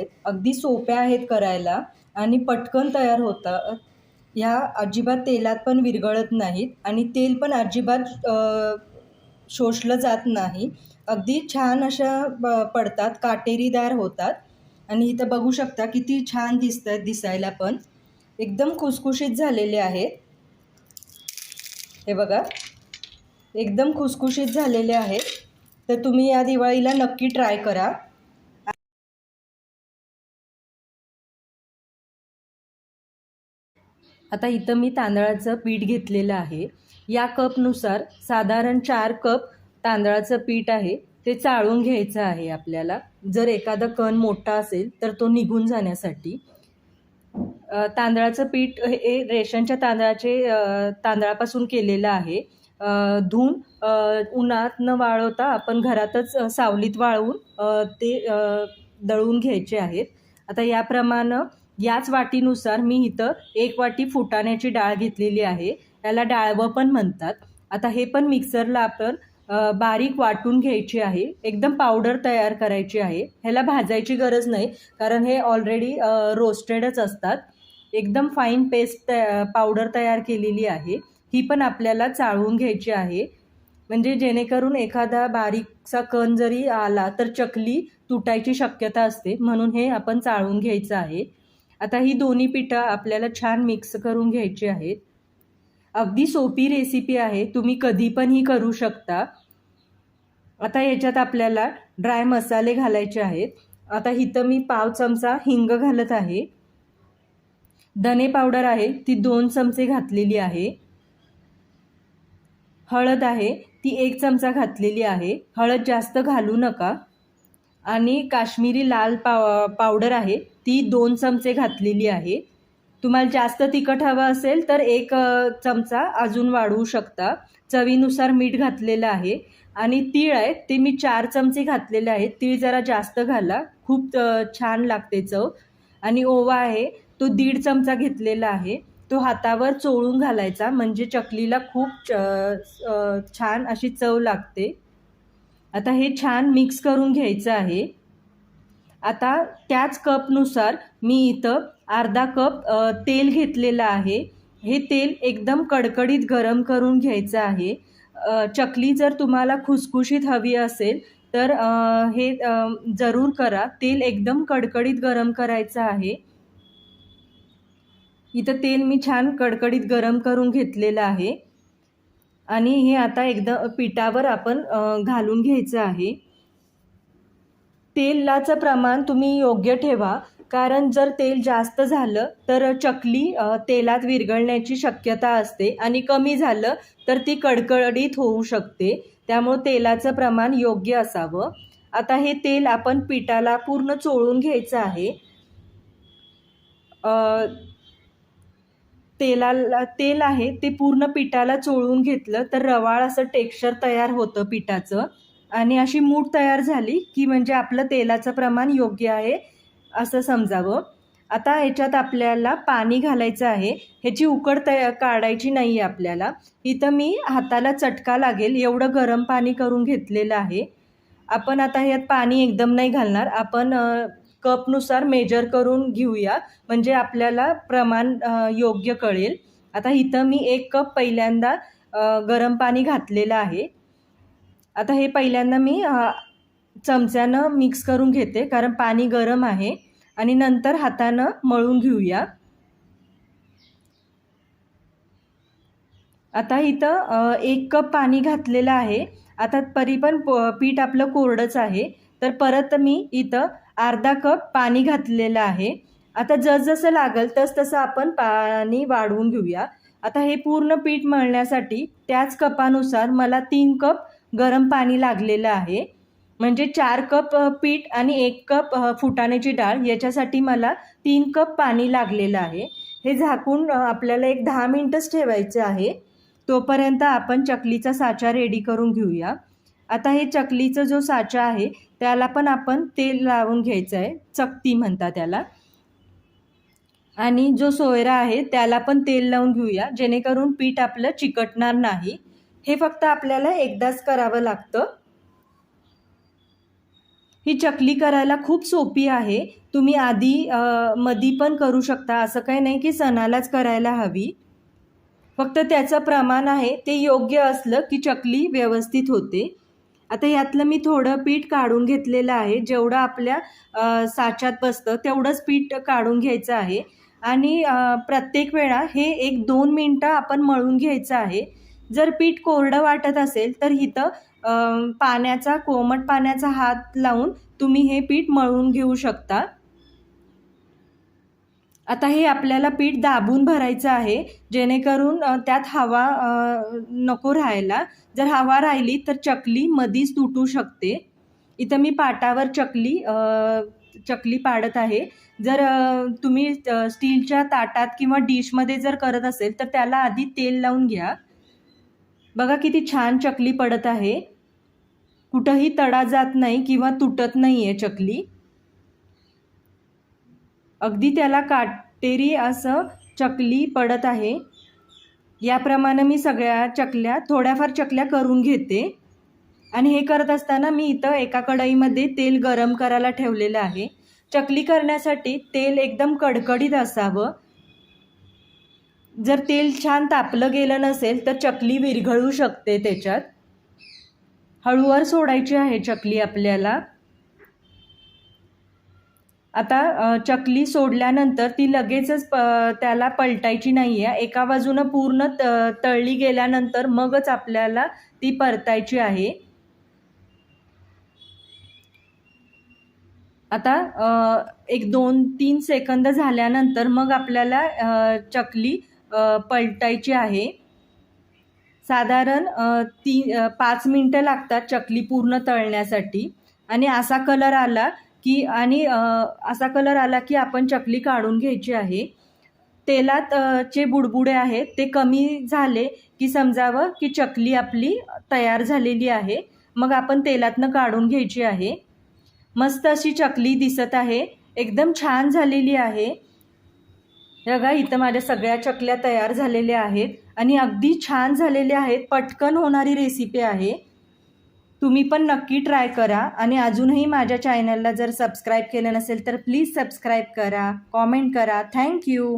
आहेत. अगदी सोप्या आहेत करायला आणि पटकन तयार होतात ह्या अजिबात तेलात पण विरघळत नाहीत आणि तेल पण अजिबात शोषलं जात नाही. अगदी छान अशा ब पडतात काटेरीदार होतात. आणि इथं बघू शकता किती छान दिसत आहेत दिसायला पण. एकदम खुसखुशीत झालेले आहेत. हे बघा. एकदम खुसखुशीत झालेले आहेत. तर तुम्ही या दिवाळीला नक्की ट्राय करा. आता इथं मी तांदळाचं पीठ घेतलेलं आहे. या कपनुसार साधारण चार कप तांदळाचं पीठ आहे. ते चाळून घ्यायचं आहे आपल्याला. जर एखादा कण मोठा असेल तर तो निघून जाण्यासाठी. तांदळाचं पीठ हे रेशनच्या तांदळाचे तांदळापासून केलेलं आहे. धुऊन धुवून उन्हात न वाळवता आपण घरातच सावलीत वाळवून ते दळून घ्यायचे आहेत. आता याप्रमाणे याच वाटीनुसार मी इथं एक वाटी फुटाण्याची डाळ घेतलेली आहे. याला डाळवं पण म्हणतात. आता हे पण मिक्सरला आपण बारीक वाटून घ्यायची आहे. एकदम पावडर तयार करायची आहे. ह्याला भाजायची गरज नाही कारण हे ऑलरेडी रोस्टेडच असतात. एकदम फाईन पेस्ट पावडर तयार केलेली आहे. ही पण आपल्याला चाळून घ्यायची आहे. म्हणजे जेणेकरून एखादा बारीकसा कण जरी आला तर चकली तुटायची शक्यता असते. म्हणून हे आपण चाळून घ्यायचं आहे. आता ही दोन्ही पिठं आपल्याला छान मिक्स करून घ्यायची आहेत. अगदी सोपी रेसिपी आहे. तुम्ही कधी पण ही करू शकता. आता याच्यात आपल्याला ड्राय मसाले घालायचे आहेत. आता इथं मी पाव चमचा हिंग घालत आहे. धने पावडर आहे. ती दोन चमचे घातलेली आहे. हळद आहे. ती एक चमचा घातलेली आहे. हळद जास्त घालू नका. आणि काश्मीरी लाल पाव पावडर आहे ती दोन चमचे घातलेली आहे. तुम्हाला जास्त तिखट हवं असेल तर एक चमचा अजून वाढवू शकता. चवीनुसार मीठ घातलेलं आहे आणि तीळ आहे ते मी चार चमचे घातलेले आहेत. तीळ जरा जास्त घाला खूप छान लागते चव. आणि ओवा आहे तो दीड चमचा घेतलेला आहे. तो हातावर चोळून घालायचा म्हणजे चकलीला खूप छान अशी चव लागते. आता हे छान मिक्स करून घ्यायचं आहे. आता त्याच कपनुसार मी इथं अर्धा कप तेल घेतलेलं आहे. हे तेल एकदम कडकडीत गरम करून घ्यायचं आहे. चकली जर तुम्हाला खुसखुशीत हवी असेल तर हे जरूर करा. तेल एकदम कडकडीत गरम करायचं आहे. इथं तेल मी छान कडकडीत गरम करून घेतलेलं आहे. आणि हे आता एकदा पिठावर आपण घालून घ्यायचं आहे. तेलाचं प्रमाण तुम्ही योग्य ठेवा कारण जर तेल जास्त झालं तर चकली तेलात विरघळण्याची शक्यता असते आणि कमी झालं तर ती कडकडीत होऊ शकते. त्यामुळं तेलाचं प्रमाण योग्य असावं. आता हे तेल आपण पिठाला पूर्ण चोळून घ्यायचं आहे. तेलाला तेल आहे ते पूर्ण पिठाला चोळून घेतलं तर रवाळ असं टेक्स्चर तयार होतं पिठाचं. आणि अशी मूठ तयार झाली की म्हणजे आपलं तेलाचं प्रमाण योग्य आहे असं समजावं. आता ह्याच्यात आपल्याला पाणी घालायचं आहे. ह्याची उकड तया काढायची नाही आहे आपल्याला. इथं मी हाताला चटका लागेल. एवढं गरम पाणी करून घेतलेलं आहे. आपण आता ह्यात पाणी एकदम नाही घालणार. आपण कपनुसार मेजर करून घेऊया म्हणजे आपल्याला प्रमाण योग्य कळेल. आता इथं मी एक कप पहिल्यांदा गरम पाणी घातलेलं आहे. आता हे पहिल्यांदा मी चमच्यानं मिक्स करून घेते कारण पाणी गरम आहे. आणि नंतर हातानं मळून घेऊया. आता इथं एक कप पाणी घातलेलं आहे. आता तरी पण पीठ आपलं कोरडंच आहे. तर परत मी इथं अर्धा कप पाणी घातलेलं आहे. आता जसजसं लागल तस तसं आपण पाणी वाढवून घेऊया. आता हे पूर्ण पीठ मळण्यासाठी त्याच कपानुसार मला तीन कप गरम पाणी लागलेलं आहे. म्हणजे चार कप पीठ आणि एक कप फुटाण्याची डाळ याच्यासाठी मला तीन कप पाणी लागलेलं आहे. हे झाकून आपल्याला एक दहा मिनटंच ठेवायचं आहे. तोपर्यंत आपण चकलीचा साचा रेडी करून घेऊया. आता हे चकलीचा जो साचा आहे त्याला पण आपण तेल लावून घ्यायचं आहे चकती म्हणता त्याला. आणि जो सोयरा आहे त्याला पण तेल लावून घेऊया. जेणेकरून पीठ आपलं चिकटणार नाही. हे फक्त आपल्याला एकदाच करावं लागतं. ही चकली करायला खूप सोपी आहे. तुम्ही आधी मधी पण करू शकता. असं काही नाही की सणालाच करायला हवी. फक्त त्याचं प्रमाण आहे. ते योग्य असलं की चकली व्यवस्थित होते. आता यातलं मी थोडं पीठ काढून घेतलेलं आहे. जेवढं आपल्या साच्यात बसतं तेवढंच पीठ काढून घ्यायचं आहे. आणि प्रत्येक वेळा हे एक दोन मिनटं आपण मळून घ्यायचं आहे. जर पीठ कोरडं वाटत असेल तर इथं पाण्याचा कोमट पाण्याचा हात लावून तुम्ही हे पीठ मळून घेऊ शकता. आता हे आपल्याला पीठ दाबून भरायचं आहे जेणेकरून त्यात हवा नको राहायला. जर हवा राहिली तर चकली मधीच तुटू शकते. इथं मी पाटावर चकली चकली पाडत आहे. जर तुम्ही स्टीलच्या ताटात किंवा डिशमध्ये जर करत असेल तर त्याला आधी तेल लावून घ्या. बघा किती छान चकली पडत आहे. कुठंही तडा जात नाही किंवा तुटत नाही आहे चकली. अगदी त्याला काटेरी असं चकली पडत आहे. याप्रमाणे मी सगळ्या चकल्या थोड्याफार चकल्या करून घेते. आणि हे करत असताना मी इथं एका कढईमध्ये तेल गरम करायला ठेवलेलं आहे. चकली करण्यासाठी तेल एकदम कडकडीत असावं. जर तेल छान तापलं गेलं नसेल तर चकली विरघळू शकते त्याच्यात. हळूवार सोडायची आहे चकली आपल्याला. आता चकली सोडल्यानंतर ती लगेचच प त्याला पलटायची नाही आहे एका बाजूनं पूर्ण त तळली गेल्यानंतर मगच आपल्याला ती परतायची आहे. आता एक दोन तीन सेकंद झाल्यानंतर मग आपल्याला चकली पलटायची आहे. साधारण तीन ती पाच मिनटं लागतात चकली पूर्ण तळण्यासाठी. आणि असा कलर आला की आणि असा कलर आला की आपण चकली काढून घ्यायची आहे. तेलात जे चे बुडबुडे आहेत ते कमी झाले की समजावं की चकली आपली तयार झालेली आहे. मग आपण तेलातनं काढून घ्यायची आहे. मस्त अशी चकली दिसत आहे. एकदम छान झालेली आहे. बघा इथं माझ्या सगळ्या चकल्या तयार झालेल्या आहेत आणि अगदी छान झालेल्या आहेत. पटकन होणारी रेसिपी आहे. तुम्ही पण नक्की ट्राय करा. आणि अजूनही माझ्या चॅनलला जर सबस्क्राईब केलं नसेल तर प्लीज सबस्क्राईब करा कॉमेंट करा. Thank you